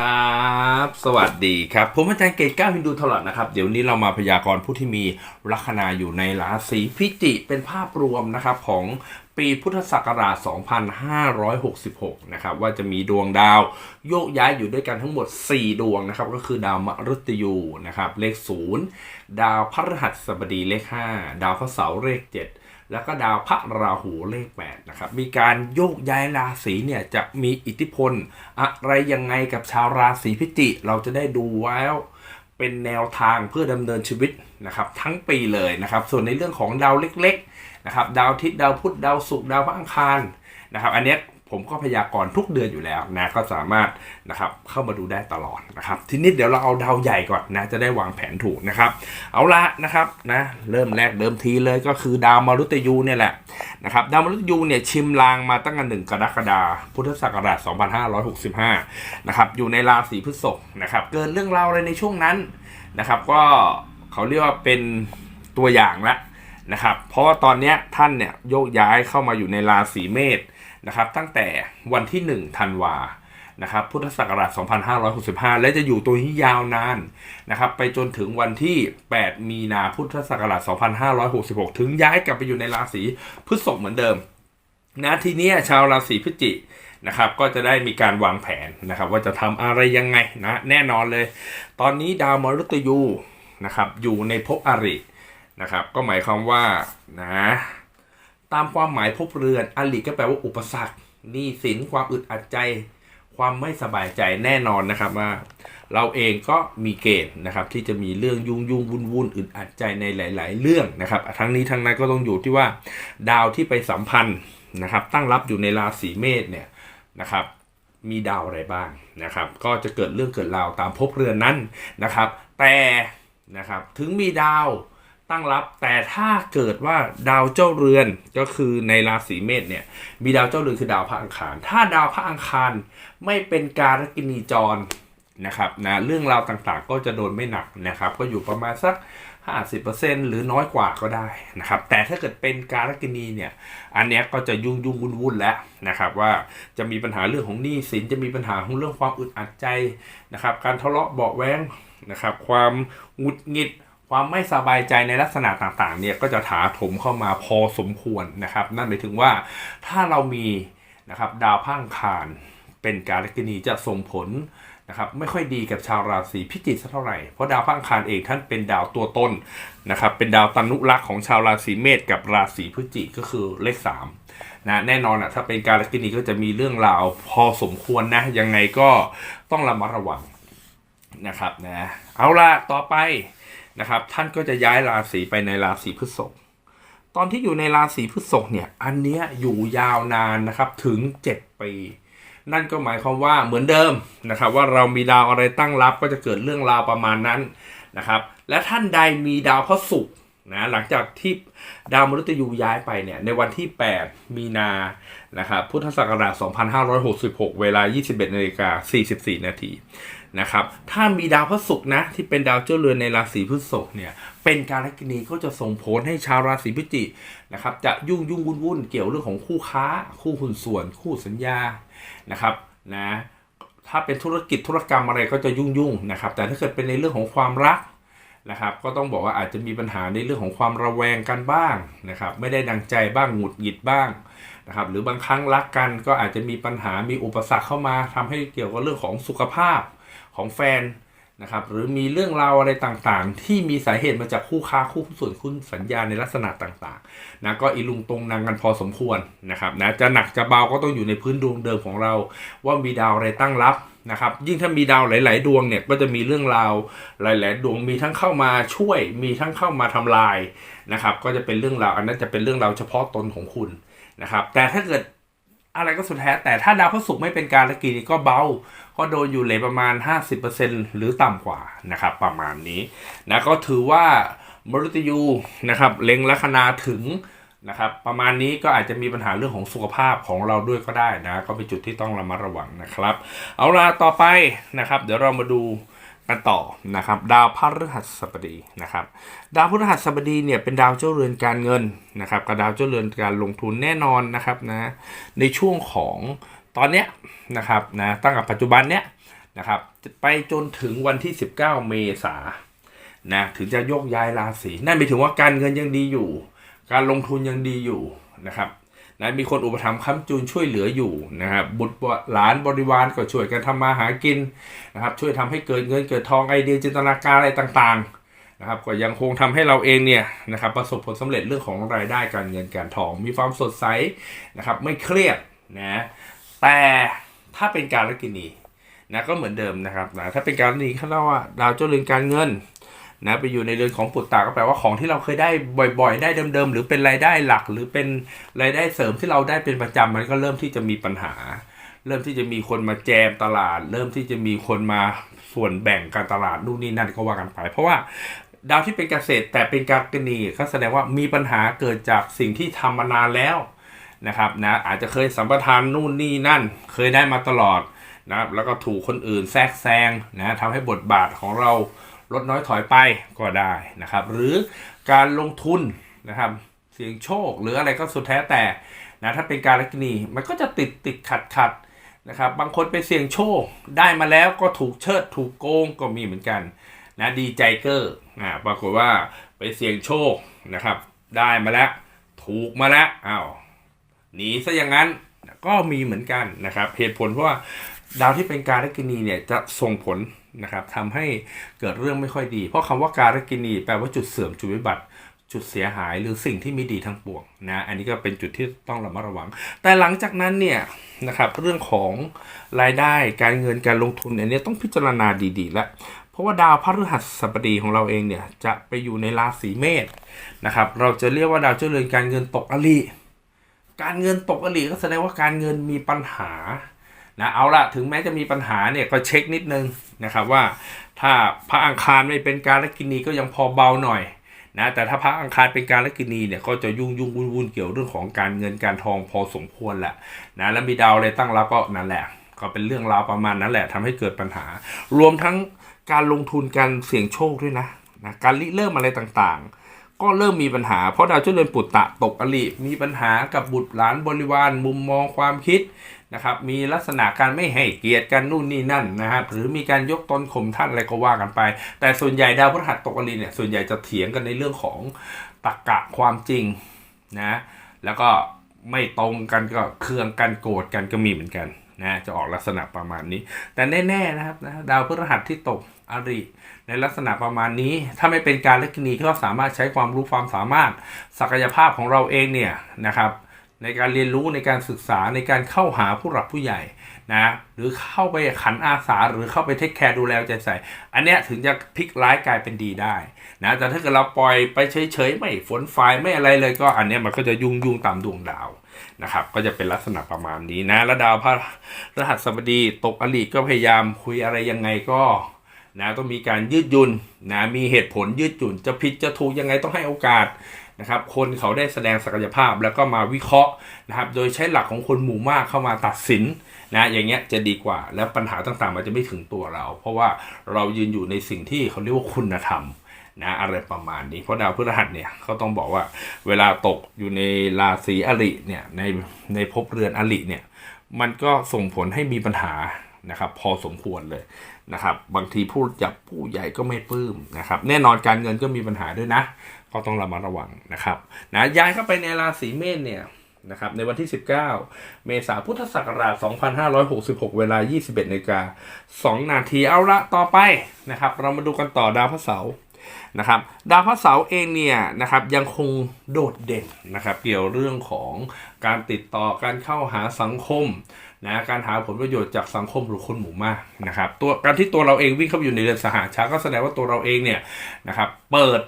ครับ สวัสดีครับ ผมอาจารย์เกตก้าวฮินดูทลอดนะครับ เดี๋ยวนี้เรามาพยากรณ์ผู้ที่มีลัคนาอยู่ในราศีพิจิเป็นภาพรวมนะครับของปีพุทธศักราช 2566 นะครับ ว่าจะมีดวงดาวโยกย้ายอยู่ด้วยกันทั้งหมด 4 ดวงนะครับ ก็คือดาวมฤตยูนะครับ เลข 0 ดาวพฤหัสบดีเลข 5 ดาวพฤหัสเสาร์เลข 7 แล้วก็ดาวพระราหูเลข8นะครับ มีการโยกย้ายราศีเนี่ยจะมีอิทธิพล อะไรยังไงกับชาวราศีพิจิ เราจะได้ดูแล้วเป็นแนวทางเพื่อดำเนินชีวิตนะครับทั้งปีเลยนะครับ ส่วนในเรื่องของดาวเล็กๆนะครับดาวทิศดาวพุธดาวศุกร์ดาวพระอังคารนะครับ อันนี้ ผมก็พยากรณ์ทุกเดือนอยู่แล้วนะก็สามารถนะครับเข้ามาดูได้ตลอดนะครับ ทีนี้เดี๋ยวเราเอาดาวใหญ่ก่อนนะจะได้วางแผนถูกนะครับ เอาละนะครับนะเริ่มแรกเดิมทีเลยก็คือดาวมฤตยูเนี่ยแหละนะครับดาวมฤตยูเนี่ยชิมลางมาตั้งแต่หนึ่งกรกฎาคมพุทธศักราช 2565 นะครับอยู่ในราศีพฤษภนะครับเกิดเรื่องราวอะไรในช่วงนั้นนะครับ ก็เขาเรียกว่าเป็นตัวอย่างละนะครับ เพราะว่าตอนนี้ท่านเนี่ยโยกย้ายเข้ามาอยู่ในราศีเมษ นะครับตั้งแต่วันที่ 1 ธันวานะครับพุทธศักราช 2565 และจะอยู่ตัวนี้ยาวนานนะครับไปจนถึงวันที่ 8 มีนาพุทธศักราช 2566 ถึงย้ายกลับไปอยู่ในราศีพฤษภเหมือนเดิมนะทีนี้ชาวราศีพฤศจินะครับก็จะได้มีการวางแผนนะครับว่าจะทำอะไรยังไงนะแน่นอนเลย ตอนนี้ดาวมฤตยูนะครับอยู่ในภพอรินะครับก็หมายความว่านะ ตามความหมายภพเรือนอริก็แปลว่าอุปสรรคหนี้สินความอึดอัดใจ ความไม่สบายใจแน่นอนนะครับว่า เราเองก็มีเกณฑ์นะครับ ที่จะมีเรื่องยุ่งยุ่งวุ่นวุ่นอึดอัดใจในหลาย ๆ เรื่องนะครับ ทั้งนี้ทั้งนั้นก็ต้องอยู่ที่ว่า ดาวที่ไปสัมพันธ์นะครับ ตั้งรับอยู่ในราศีเมษเนี่ยนะครับมีดาวอะไรบ้างนะครับ ก็จะเกิดเรื่องเกิดราวตามภพเรือนนั้นนะครับ แต่นะครับถึงมีดาว ตั้งรับ แต่ถ้าเกิดว่าดาวเจ้าเรือนก็คือในราศีเมษเนี่ย มีดาวเจ้าเรือนคือดาวพระอังคาร ถ้าดาวพระอังคารไม่เป็นการกินีจรนะครับนะเรื่องราวต่างๆก็จะโดนไม่หนักนะครับ ก็อยู่ประมาณสัก 50%หรือน้อยกว่าก็ได้นะครับ แต่ถ้าเกิดเป็นการกินีเนี่ย อันเนี้ยก็จะยุ่งยุ่งวุ่นวุ่นแล้วนะครับว่าจะมีปัญหาเรื่องของหนี้สินจะมีปัญหาของเรื่องความอึดอัดใจนะครับ การทะเลาะเบาแว้งนะครับ ความหงุดหงิด ความไม่สบายใจในลักษณะต่างๆเนี่ยก็จะถาถมเข้ามาพอสมควรนะครับ นั่นหมายถึงว่าถ้าเรามีนะครับดาวพังคารเป็นการกินีจะส่งผลนะครับไม่ค่อยดีกับชาวราศีพิจิกสักเท่าไหร่เพราะดาวพังคารเองท่านเป็นดาวตัวต้นนะครับเป็นดาวตนุรักษ์ของชาวราศีเมษกับราศีพฤศจิกก็คือเลขสามนะแน่นอนอะถ้าเป็นการกินีก็จะมีเรื่องราวพอสมควรนะยังไงก็ต้องระมัดระวังนะครับนะเอาล่ะต่อไป นะครับ ท่านก็จะย้ายราศีไปในราศีพฤษภตอนที่อยู่ในราศีพฤษภเนี่ย อันเนี้ยอยู่ยาวนานนะครับถึง 7 ปี นั่นก็หมายความว่าเหมือนเดิมนะครับ ว่าเรามีดาวอะไรตั้งรับก็จะเกิดเรื่องราวประมาณนั้นนะครับ และท่านใดมีดาวพระศุกร์นะหลังจากที่ดาวมฤตยูย้ายไปเนี่ยในวันที่ 8 มีนานะครับพุทธศักราช 2566 เวลา 21นาฬิกา44 นาที นะครับ ถ้ามีดาวพระศุกร์นะ ที่เป็นดาวเจ้าเรือนในราศีพฤษภเนี่ยเป็นการกินีก็จะส่งผลให้ชาวราศีพิจิกนะครับ จะยุ่งยุ่งวุ่นวุ่นเกี่ยวเรื่องของคู่ค้า คู่หุ้นส่วน คู่สัญญานะครับนะถ้าเป็นธุรกิจธุรกรรมอะไรก็จะยุ่งยุ่งนะครับ แต่ถ้าเกิดเป็นในเรื่องของความรักนะครับ ก็ต้องบอกว่าอาจจะมีปัญหาในเรื่องของความระแวงกันบ้างนะครับ ไม่ได้ดังใจบ้างหงุดหงิดบ้างนะครับ หรือบางครั้งรักกันก็อาจจะมีปัญหามีอุปสรรคเข้ามาทำให้เกี่ยวกับเรื่องของสุขภาพ ของแฟนนะครับหรือมีเรื่องราวอะไรต่างๆ ที่มีสาเหตุมาจากคู่ค้าคู่ส่วนคุณสัญญาในลักษณะต่างๆนะก็อีลุงตรงนางกันพอสมควรนะครับนะจะหนักจะเบาก็ต้องอยู่ในพื้นดวงเดิมของเรา ว่ามีดาวอะไรตั้งรับนะครับยิ่งถ้ามีดาวหลาย ๆ ดวงเนี่ยก็จะมีเรื่องราวหลาย ๆ ดวงมีทั้งเข้ามาช่วย มีทั้งเข้ามาทำลายนะครับก็จะเป็นเรื่องราวอันนั้นจะเป็นเรื่องราวเฉพาะตนของคุณนะครับแต่ถ้าเกิดอะไรก็สุดแท้แต่ถ้าดาวพฤหัสไม่เป็นการละกีก็เบา ก็โดนอยู่เลยประมาณ 50%หรือต่ำกว่านะครับประมาณนี้นะก็ถือว่ามฤตยูนะครับเล็งลัคนาถึงนะครับประมาณนี้ก็อาจจะมีปัญหาเรื่องของสุขภาพของเราด้วยก็ได้นะก็เป็นจุดที่ต้องระมัดระวังนะครับ เอาล่ะต่อไปนะครับ เดี๋ยวเรามาดูกันต่อนะครับ ดาวพฤหัสบดีนะครับ ดาวพฤหัสบดีเนี่ยเป็นดาวเจ้าเรือนการเงินนะครับกับดาวเจ้าเรือนการลงทุนแน่นอนนะครับนะในช่วงของ ตอนเนี้ยนะครับนะตั้งแต่ปัจจุบันเนี้ยนะครับไปจนถึงวันที่ 19 เมษายนนะถึงจะโยกย้ายราศีนั่นหมายถึงว่าการเงินยังดีอยู่ การลงทุนยังดีอยู่นะครับนะมีคนอุปถัมภ์ค้ำจูนช่วยเหลืออยู่นะครับบุตรหลานบริวารก็ช่วยกันทำมาหากินนะครับช่วยทำให้เกิดเงินเกิดทองไอเดียจินตนาการอะไรต่างๆนะครับก็ยังคงทำให้เราเองเนี่ยนะครับประสบผลสำเร็จเรื่องของรายได้การเงินการทอง มีความสดใสนะครับไม่เครียดนะ แต่ถ้าเป็นการลกินีนะก็เหมือนเดิมนะครับนะถ้าเป็นการลกินีเขาเรียกว่าดาวเจ้าเรือนการเงินนะไปอยู่ในเรือนของปุตตาก็แปลว่าของที่เราเคยได้บ่อย ๆ ได้เดิมๆหรือเป็นรายได้หลัก หรือเป็นรายได้เสริมที่เราได้เป็นประจำมันก็เริ่มที่จะมีปัญหา เริ่มที่จะมีคนมาแจมตลาด เริ่มที่จะมีคนมาส่วนแบ่งการตลาดนู่นนี่นั่นก็ว่ากันไป เพราะว่าดาวที่เป็นเกษตรแต่เป็นการกนีก็แสดงว่ามีปัญหาเกิดจากสิ่งที่ทำมานานแล้ว นะครับนะอาจจะเคยสัมปทานนู่นนี่นั่น เคยได้มาตลอดนะครับแล้วก็ถูกคนอื่นแทรกแซงนะทำให้บทบาทของเราลดน้อยถอยไปก็ได้นะครับ หรือการลงทุนนะครับเสี่ยงโชคหรืออะไรก็สุดแท้แต่นะถ้าเป็นการลักนีมันก็จะติดติดขัดขัดนะครับบางคนไปเสี่ยงโชคได้มาแล้วก็ถูกเชิดถูกโกงก็มีเหมือนกันนะดีใจเกอร์อ่าปรากฏว่าไปเสี่ยงโชคนะครับ ได้มาแล้ว ถูกมาแล้วอ้าว หนีซะอย่างนั้นก็มีเหมือนกันนะครับ เหตุผลเพราะว่าดาวที่เป็นการกินีเนี่ยจะส่งผลนะครับทำให้เกิดเรื่องไม่ค่อยดี เพราะคำว่าการกินีแปลว่าจุดเสื่อมจุดวิบัติ จุดเสียหายหรือสิ่งที่ไม่ดีทั้งปวงนะอันนี้ก็เป็นจุดที่ต้องระมัดระวัง แต่หลังจากนั้นเนี่ยนะครับเรื่องของรายได้การเงินการลงทุนอันนี้ต้องพิจารณาดีๆ แล้วเพราะว่าดาวพฤหัสบดีของเราเองเนี่ยจะไปอยู่ในราศีเมษนะครับเราจะเรียกว่าดาวเจ้าเรือนการเงินตกอลี การเงินตกอลีก็แสดงว่าการเงินมีปัญหานะเอาละถึงแม้จะมีปัญหาเนี่ยก็เช็คนิดนึงนะครับว่า ถ้าพระอังคารไม่เป็นการลกินีก็ยังพอเบาหน่อยนะแต่ถ้าพระอังคารเป็นการลกินีเนี่ยก็จะยุ่งยุ่งวุ่นวุ่นเกี่ยวเรื่องของการเงินการทองพอสมควรแหละนะแล้วมีดาวอะไรตั้งรับก็นั่นแหละ ก็เป็นเรื่องราวประมาณนั้นแหละทำให้เกิดปัญหา รวมทั้งการลงทุนการเสี่ยงโชคด้วยนะนะการริเริ่มอะไรต่างๆ ก็เริ่มมีปัญหาเพราะดาวเจ้าเรือนปุตตะตกอลิมีปัญหากับบุตรหลานบริวารมุมมองความคิดนะครับมีลักษณะการไม่ให้เกียรติกันนู่นนี่นั่นนะครับหรือมีการยกตนข่มท่านอะไรก็ว่ากันไป แต่ส่วนใหญ่ดาวพฤหัสตกอลิเนี่ยส่วนใหญ่จะเถียงกันในเรื่องของตรรกะความจริงนะแล้วก็ไม่ตรงกันก็เคืองกันโกรธกันก็มีเหมือนกันนะจะออกลักษณะประมาณนี้ แต่แน่ๆนะครับนะดาวพฤหัสที่ตก อริในลักษณะประมาณนี้ ถ้าไม่เป็นการเล็กนีก็สามารถใช้ความรู้ความสามารถศักยภาพของเราเองเนี่ยนะครับในการเรียนรู้ในการศึกษาในการเข้าหาผู้หลักผู้ใหญ่นะหรือเข้าไปขันอาสาหรือเข้าไปเทคแคร์ดูแลใจใส่ อันเนี้ยถึงจะพลิกร้ายกลายเป็นดีได้นะแต่ถ้าเกิดเราปล่อยไปเฉยๆไม่ฝนไฟไม่อะไรเลยก็อันเนี้ยมันก็จะยุ่งยุ่งตามดวงดาวนะครับก็จะเป็นลักษณะประมาณนี้นะแล้วดาวพระรหัสบดีตกอลีก็พยายามคุยอะไรยังไงก็ นะต้องมีการยืดหยุ่นนะมีเหตุผลยืดหยุ่นจะผิดจะถูกยังไงต้องให้โอกาสนะครับคนเขาได้แสดงศักยภาพแล้วก็มาวิเคราะห์นะครับโดยใช้หลักของคนหมู่มากเข้ามาตัดสินนะอย่างเงี้ยจะดีกว่า แล้วปัญหาต่างๆมันจะไม่ถึงตัวเรา เพราะว่าเรายืนอยู่ในสิ่งที่เขาเรียกว่าคุณธรรมนะอะไรประมาณนี้เพราะดาวพฤหัสเนี่ยเขาต้องบอกว่าเวลาตกอยู่ในราศีอริเนี่ยในในภพเรือนอริเนี่ยมันก็ส่งผลให้มีปัญหานะครับพอสมควรเลย นะครับ บางทีผู้จับผู้ใหญ่ก็ไม่ปลื้มนะครับ แน่นอนการเงินก็มีปัญหาด้วยนะ ก็ต้องระมัดระวังนะครับนะย้ายเข้าไปในราศีเมษเนี่ยนะครับในวันที่ 19 เมษาพุทธศักราช 2566 เวลา 21นาฬิกา2นาทีเอาละต่อไปนะครับเรามาดูกันต่อดาวพระเสาร์นะครับดาวพระเสาร์เองเนี่ยนะครับยังคงโดดเด่นนะครับเกี่ยวเรื่องของการติดต่อการเข้าหาสังคม นะการหาผลประโยชน์จากสังคมหรือคนหมู่มากนะครับตัวการที่ตัวเราเองวิ่งเข้าไปอยู่ในเรือนสหชาก็แสดงว่าตัวเราเองเนี่ยนะครับเปิด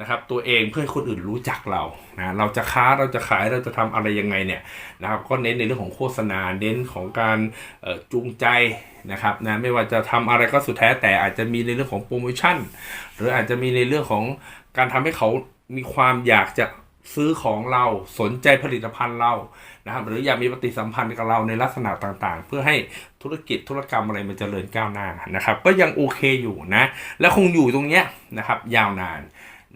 นะครับตัวเองเพื่อให้คนอื่นรู้จักเรานะเราจะค้าเราจะขายเราจะทำอะไรยังไงเนี่ยนะครับก็เน้นในเรื่องของโฆษณาเน้นของการจูงใจนะครับนะไม่ว่าจะทำอะไรก็สุดแท้แต่อาจจะมีในเรื่องของโปรโมชั่น หรืออาจจะมีในเรื่องของการทำให้เขามีความอยากจะซื้อของเราสนใจผลิตภัณฑ์เรา นะครับหรืออยากมีปฏิสัมพันธ์กับเราในลักษณะต่างๆ เพื่อให้ธุรกิจธุรกรรมอะไรมันจเจริญก้าวหน้านะครับ ก็ยังโอเคอยู่นะ และคงอยู่ตรงเนี้ยนะครับ ยาวนาน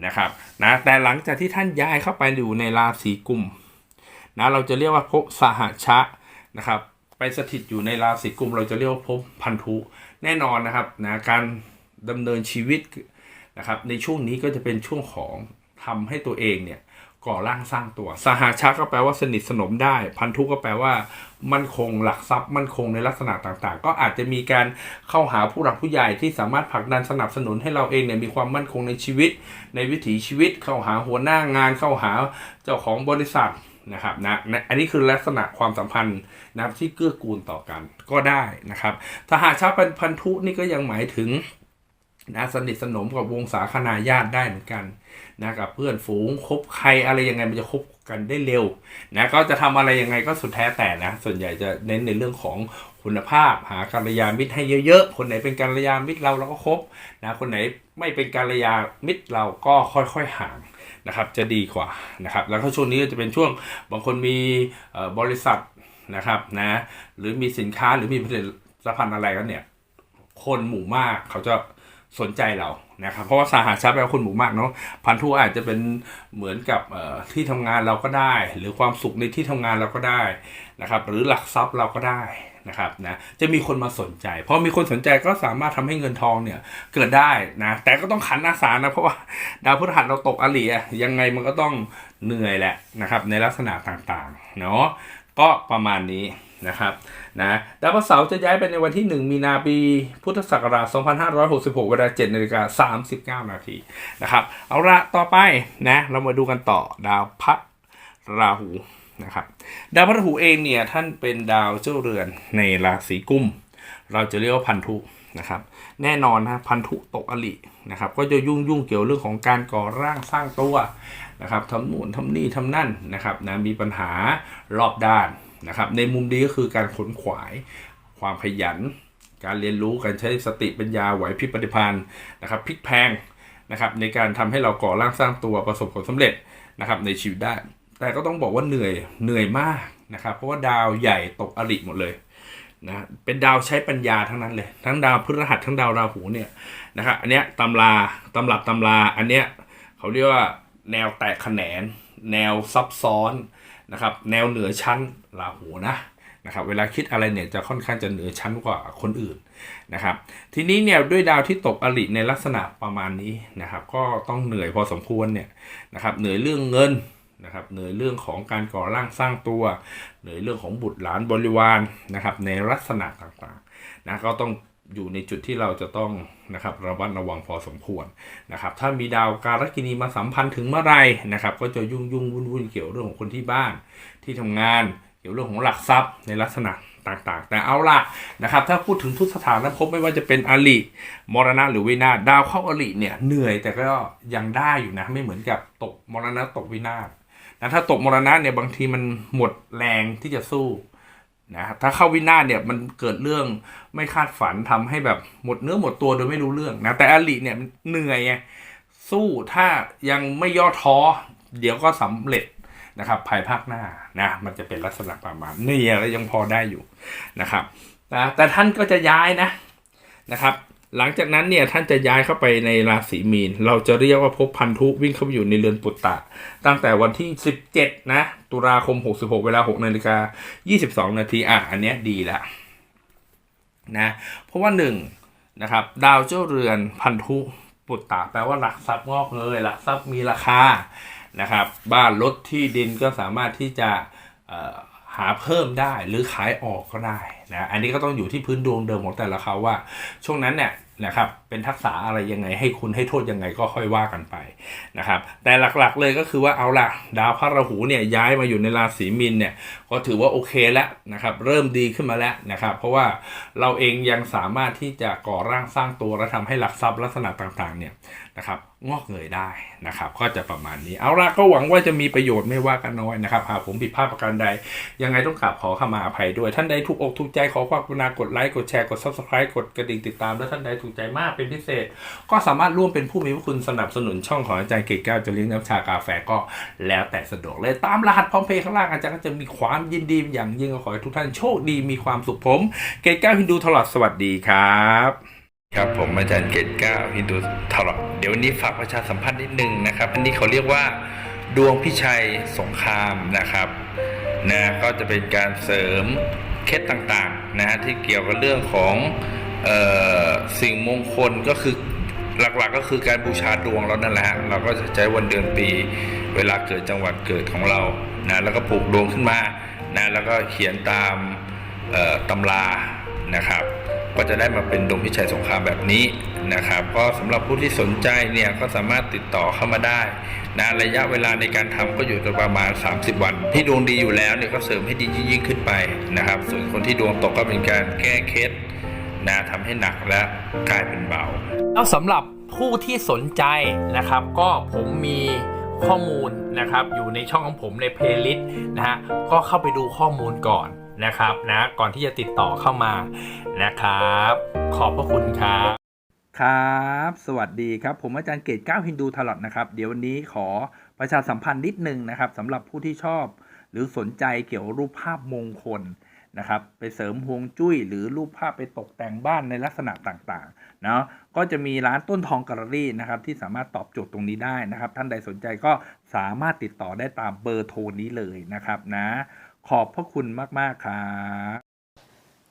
นะครับนะแต่หลังจากที่ท่านย้ายเข้าไปอยู่ในราศีกุมนะเราจะเรียกว่าพบสหชะนะครับไปสถิตอยู่ในราศีกุมเราจะเรียกว่าภพพันธุแน่นอนนะครับนะการดำเนินชีวิตนะครับในช่วงนี้ก็จะเป็นช่วงของทำให้ตัวเองเนี่ย ก่อร่างสร้างตัว สหาชาก็แปลว่าสนิทสนมได้ พันธุก็แปลว่า มั่นคงหลักทรัพย์มั่นคงในลักษณะต่างๆ ก็อาจจะมีการเข้าหาผู้หลักผู้ใหญ่ที่สามารถผลักดันสนับสนุนให้เราเองเนี่ยมีความมั่นคงในชีวิต ในวิถีชีวิต เข้าหาหัวหน้างาน เข้าหาเจ้าของบริษัทนะครับนะนะอันนี้คือลักษณะความสัมพันธ์นะครับที่เกื้อกูลต่อกันก็ได้นะครับถ้าหาชาเป็นพันธุนี่ก็ยังหมายถึง นะสนิทสนมกับวงศาคณาญาติได้เหมือนกันนะกับเพื่อนฝูงคบใครอะไรยังไงมันจะคบกันได้เร็วนะก็จะทำอะไรยังไงก็สุดแท้แต่นะ ส่วนใหญ่จะเน้นในเรื่องของคุณภาพ หากัลยามิตรให้เยอะๆ คนไหนเป็นกัลยามิตรเราเราก็คบนะคนไหนไม่เป็นกัลยามิตรเราก็ค่อยๆห่างนะครับจะดีกว่านะครับแล้วก็ช่วงนี้ก็จะเป็นช่วงบางคนมีบริษัทนะครับนะหรือมีสินค้าหรือมีผลิตภัณฑ์อะไรกันเนี่ยคนหมู่มากเขาจะ สนใจเรานะครับเพราะว่าสาหาทรัพย์แปลว่าคนหมู่มากเนาะพันธุอาจจะเป็นเหมือนกับที่ทำงานเราก็ได้ หรือความสุขในที่ทำงานเราก็ได้นะครับหรือหลักทรัพย์เราก็ได้นะครับนะจะมีคนมาสนใจเพราะมีคนสนใจก็สามารถทำให้เงินทองเนี่ยเกิดได้นะแต่ก็ต้องขันอาสานะเพราะว่าดาวพฤหัสเราตกอลีอยังไงมันก็ต้องเหนื่อยแหละนะครับในลักษณะต่างๆเนาะก็ประมาณนี้ นะครับนะดาวพฤหัสเสาร์จะย้ายไปในวันที่ 1 มีนาปีพุทธศักราช 2566 เวลา7นาฬิกา39 นาทีนะครับ เอาละต่อไปนะเรามาดูกันต่อดาวพระราหูนะครับดาวพระราหูเองเนี่ยท่านเป็นดาวเจ้าเรือนในราศีกุม เราจะเรียกว่าพันธุนะครับแน่นอนนะพันธุตกอลินะครับก็จะยุ่งยุ่งเกี่ยวเรื่องของการก่อร่างสร้างตัวนะครับทำนู่นทำนี่ทำนั่นนะครับนะมีปัญหารอบด้าน นะครับในมุมดีก็คือการขนขวาย ความขยัน การเรียนรู้การใช้สติปัญญาไหวพริบปฏิภาณนะครับพลิกแพงนะครับในการทำให้เราก่อร่างสร้างตัวประสบผลสำเร็จนะครับในชีวิตได้ แต่ก็ต้องบอกว่าเหนื่อยเหนื่อยมากนะครับเพราะว่าดาวใหญ่ตกอริหมดเลยนะเป็นดาวใช้ปัญญาทั้งนั้นเลย ทั้งดาวพฤหัสทั้งดาวราหูเนี่ยนะครับอันเนี้ยตำราตำรับตำราอันเนี้ยเขาเรียกว่าแนวแตกแขนงแนวซับซ้อน นะครับแนวเหนือชั้นราหูนะนะครับเวลาคิดอะไรเนี่ยจะค่อนข้างจะเหนือชั้นกว่าคนอื่นนะครับทีนี้เนี่ยด้วยดาวที่ตกอริในลักษณะประมาณนี้นะครับก็ต้องเหนื่อยพอสมควรเนี่ยนะครับเหนื่อยเรื่องเงินนะครับเหนื่อยเรื่องของการก่อร่างสร้างตัว เหนื่อยเรื่องของบุตรหลานบริวารนะครับในลักษณะต่างๆนะก็ต้อง อยู่ในจุดที่เราจะต้องนะครับระมัดระวังพอสมควรนะครับถ้ามีดาวการกินีมาสัมพันธ์ถึงเมื่อไรนะครับก็จะยุ่งยุ่งวุ่นวุ่นเกี่ยวเรื่องของคนที่บ้านที่ทำงานเกี่ยวเรื่องของหลักทรัพย์ในลักษณะต่างๆ แต่เอาละนะครับถ้าพูดถึงทุกสถานภพไม่ว่าจะเป็นอลิมรณะหรือวินาศดาวเข้าอลิเนี่ยเหนื่อยแต่ก็ยังได้อยู่นะไม่เหมือนกับตกมรณะตกวินาศนะถ้าตกมรณะเนี่ยบางทีมันหมดแรงที่จะสู้ นะถ้าเข้าวินาศเนี่ยมันเกิดเรื่องไม่คาดฝันทำให้แบบหมดเนื้อหมดตัวโดยไม่รู้เรื่องนะแต่อลิเนี่ยเหนื่อยไงสู้ถ้ายังไม่ย่อท้อ เดี๋ยวก็สำเร็จนะครับภายภาคหน้านะมันจะเป็นลักษณะประมาณนี่แล้วยังพอได้อยู่นะครับนะแต่ท่านก็จะย้ายนะนะครับ หลังจากนั้นเนี่ยท่านจะย้ายเข้าไปในราศีมีน เราจะเรียกว่าภพพันธุวิ่งเข้าไปอยู่ในเรือนปุตตะ ตั้งแต่วันที่ 17 นะ ตุลาคม 66 เวลา6นาฬิกา22 นาทีอะอันเนี้ยดีแล้วนะเพราะว่าหนึ่งนะครับดาวเจ้าเรือนพันธุปุตตะแปลว่าหลักทรัพย์งอกเงยหลักทรัพย์มีราคานะครับ บ้านรถที่ดินก็สามารถที่จะ หาเพิ่มได้หรือขายออกก็ได้นะอันนี้ก็ต้องอยู่ที่พื้นดวงเดิมของแต่ละเขาว่า ช่วงนั้นเนี่ยนะครับเป็นทักษะอะไรยังไง ให้คุณให้โทษยังไงก็ค่อยว่ากันไปนะครับ แต่หลักๆเลยก็คือว่าเอาละดาวพระราหูเนี่ยย้ายมาอยู่ในราศีมีนเนี่ยก็ถือว่าโอเคแล้วนะครับ เริ่มดีขึ้นมาแล้วนะครับ เพราะว่าเราเองยังสามารถที่จะก่อร่างสร้างตัวและทำให้หลักทรัพย์ลักษณะต่างๆเนี่ยนะครับงอกเงยได้นะครับ ก็จะประมาณนี้เอาละก็หวังว่าจะมีประโยชน์ไม่ว่ากันน้อยนะครับหากผมผิดพลาดประการใด ยังไงต้องกราบขอขมาอภัยด้วย ท่านใดถูกอกถูกใจขอความกรุณากดไลค์กดแชร์กด subscribe กดกระดิ่งติดตามและท่านใดถูกใจมากเป็นพิเศษ ก็สามารถร่วมเป็นผู้มีพระคุณสนับสนุนช่องของอาจารย์เกตแก้วจะเลี้ยงน้ำชากาแฟก็แล้วแต่สะดวกเลยตามรหัสพร้อมเพย์ข้างล่างอาจารย์ก็จะมีความยินดีอย่างยิ่งขอให้ทุกท่านโชคดีมีความสุขผม เกตแก้วฮินดูตลอดสวัสดีครับครับผมอาจารย์เกตเก้าฮินดูตลอดเดี๋ยววันนี้ฝากประชาสัมพันธ์นิดนึงนะครับ อันนี้เขาเรียกว่า ดวงพิชัยสงครามนะครับนะก็จะเป็นการเสริมเคล็ดต่างๆนะฮะที่เกี่ยวกับเรื่องของ สิ่งมงคลก็คือหลักๆก็คือการบูชาดวงเรานั่นแหละฮะเราก็จะใช้วันเดือนปี เวลาเกิดจังหวัดเกิดของเรานะแล้วก็ปลูกดวงขึ้นมานะแล้วก็เขียนตามตำรานะครับ ก็จะได้มาเป็นดวงพิชัยสงครามแบบนี้นะครับ ก็สำหรับผู้ที่สนใจเนี่ยก็สามารถติดต่อเข้ามาได้นะระยะเวลาในการทำก็อยู่ประมาณ 30 วัน ที่ดวงดีอยู่แล้วเนี่ยก็เสริมให้ดียิ่งขึ้นไปนะครับ ส่วนคนที่ดวงตกก็เป็นการแก้เคล็ด นะทำให้หนักและกลายเป็นเบา แล้วสำหรับผู้ที่สนใจนะครับ ก็ผมมีข้อมูลนะครับ อยู่ในช่องของผมในเพลย์ลิสต์นะฮะก็เข้าไปดูข้อมูลก่อนนะครับนะก่อนที่จะติดต่อเข้ามานะครับ ขอบพระคุณครับ ครับ สวัสดีครับ ผมอาจารย์เกตก้าวฮินดูทลอดนะครับ เดี๋ยววันนี้ขอประชาสัมพันธ์นิดนึงนะครับสำหรับผู้ที่ชอบ หรือสนใจเกี่ยวกับรูปภาพมงคล นะครับไปเสริมฮวงจุ้ย หรือรูปภาพไปตกแต่งบ้านในลักษณะต่างๆเนาะก็จะมีร้านต้นทองแกลเลอรี่นะครับที่สามารถตอบโจทย์ตรงนี้ได้นะครับ ท่านใดสนใจก็สามารถติดต่อได้ตามเบอร์โทรนี้เลยนะครับนะขอบพระคุณมากๆครับ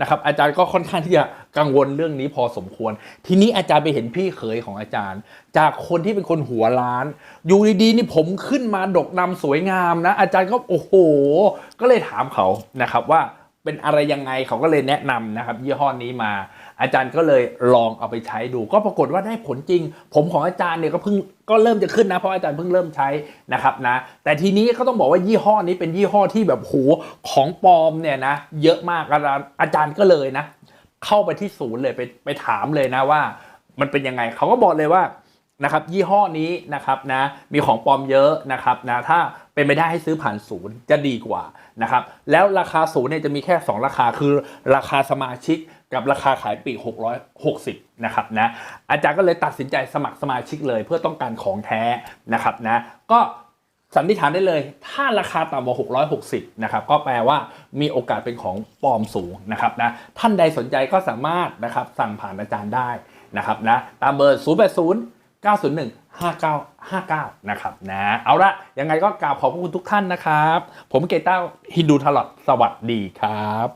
นะครับอาจารย์ก็ค่อนข้างที่จะกังวลเรื่องนี้พอสมควร ทีนี้อาจารย์ไปเห็นพี่เขยของอาจารย์ จากคนที่เป็นคนหัวล้าน อยู่ดีๆนี่ผมขึ้นมาดกดำสวยงามนะ อาจารย์ก็โอ้โห ก็เลยถามเขานะครับว่า เป็นอะไรยังไงเขาก็เลยแนะนำนะครับยี่ห้อนี้มา อาจารย์ก็เลยลองเอาไปใช้ดู ก็ปรากฏว่าได้ผลจริง ผมของอาจารย์เนี่ยก็เพิ่งก็เริ่มจะขึ้นนะเพราะอาจารย์เพิ่งเริ่มใช้นะครับนะ แต่ทีนี้เขาต้องบอกว่ายี่ห้อนี้เป็นยี่ห้อที่แบบโหของปลอมเนี่ยนะเยอะมากอาจารย์อาจารย์ก็เลยนะ เข้าไปที่ศูนย์เลยไปไปถามเลยนะว่า มันเป็นยังไงเขาก็บอกเลยว่านะครับยี่ห้อนี้นะครับนะมีของปลอมเยอะนะครับนะถ้า เป็นไม่ได้ให้ซื้อผ่านศูนย์จะดีกว่านะครับแล้วราคาศูนย์เนี่ยจะมีแค่ 2 ราคาคือราคาสมาชิกกับราคาขายปีก660นะครับนะอาจารย์ก็เลยตัดสินใจสมัครสมาชิกเลย เพื่อต้องการของแท้นะครับนะก็สันนิษฐานได้เลย ถ้าราคาต่ำกว่า 660 นะครับ ก็แปลว่ามีโอกาสเป็นของปลอมสูงนะครับนะ ท่านใดสนใจก็สามารถนะครับสั่งผ่านอาจารย์ได้นะครับนะ ตามเบอร์ 080 901 5959 นะครับนะเอาละยังไงก็กราบขอบพระคุณทุกท่านนะครับ ผมเกต้าฮินดูทลอดสวัสดีครับ